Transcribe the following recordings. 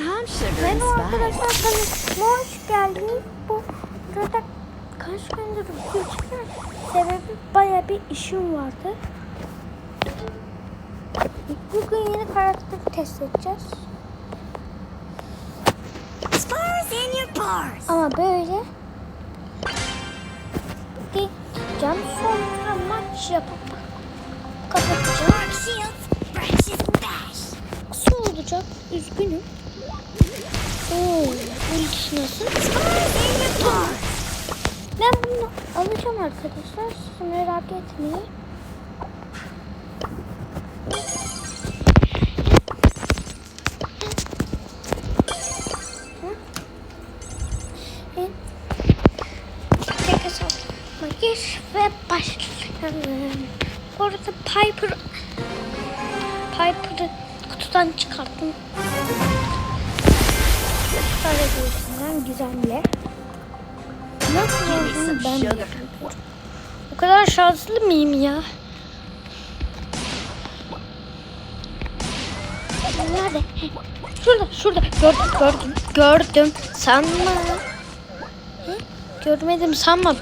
And arkadaşlar kanalıma hoş geldiniz. Bu burada kaç gündür video. Sebebi baya bir işim vardı. Bugün yeni karakteri test edeceğiz. Spars in your bars. Ama böyle cam sonra maç yapıp kapatacağım. Kısa olacak. Üzgünüm. Oo, ultisi nasıl? Ben bunu alacağım arkadaşlar. Siz merak etmeyin. Gir ve başlayalım. Bu arada Piper Piper'ı kutudan çıkarttım. Sarı gözünden güzelle. Nasıl olduğunu ben bilmiyorum. O kadar şanslı mıyım ya? Nerede? Şurada, şurada. Gördüm, gördüm. Gördüm. Sanma. Hı? Görmedim sanma.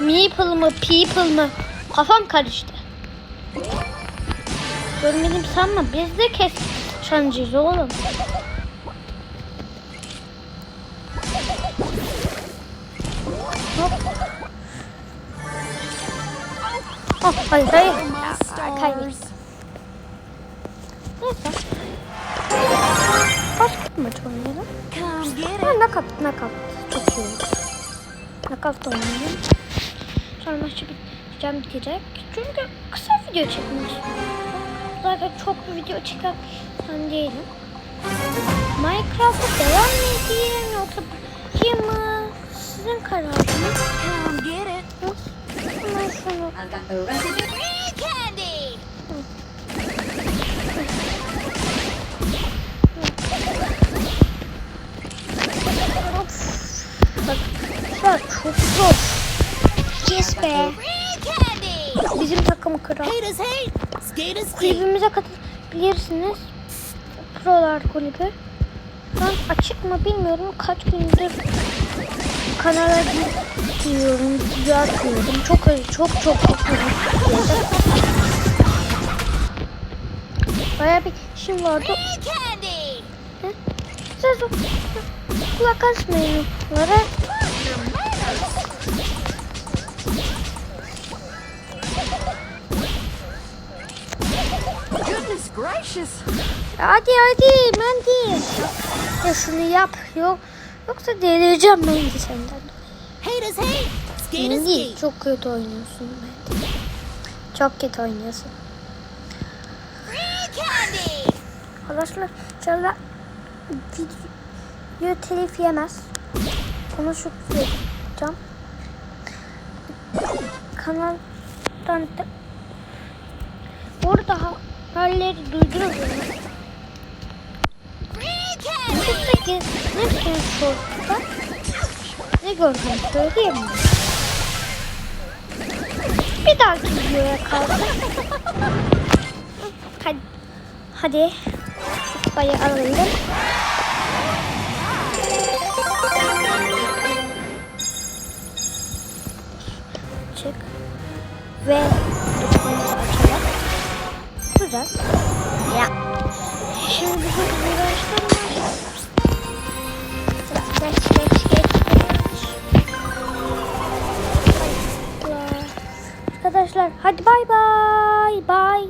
Meeple mı, people mı? Kafam karıştı. Görmedim sanma. Biz de kes şancıyız oğlum. Hop. Oh, hayır, hayır. Aa, kaybettim. Neyse. Başka bir maç oynayalım. Ha, nakap, nakap. Çok iyi da oynayalım. Sonra maçı biteceğim diyecek. Çünkü kısa video çekmek. Zaten çok video çeken sen değilim. Minecraft'a devam mı edeyim yoksa mı? Sizin kararınız. Bak, çok zor. Yes be. Bizim takımı kral. Kulübümüze katılabilirsiniz. Prolar kulübü. Ben açık mı bilmiyorum. Kaç gündür kanala gidiyorum, video atmıyorum. Çok çok çok çok Baya bir işim vardı. Siz kulak asmayın gracious. Hadi hadi Mendi. Ya şunu yap. Yok, yoksa delireceğim senden. Hate. Skaters Mendi hate. çok kötü oynuyorsun Mendi. Çok kötü oynuyorsun. Arkadaşlar inşallah video telif yemez. Ona şükredeceğim. Kanaldan da Orada haberleri? Free Buradaki ne bir şortta ne gördüm söyleyeyim mi? Bir dahaki videoya kaldı. Hadi. Hadi. Kupayı alalım. Çık. Ve. Güzel. Ya. Arkadaşlar bay bay bay.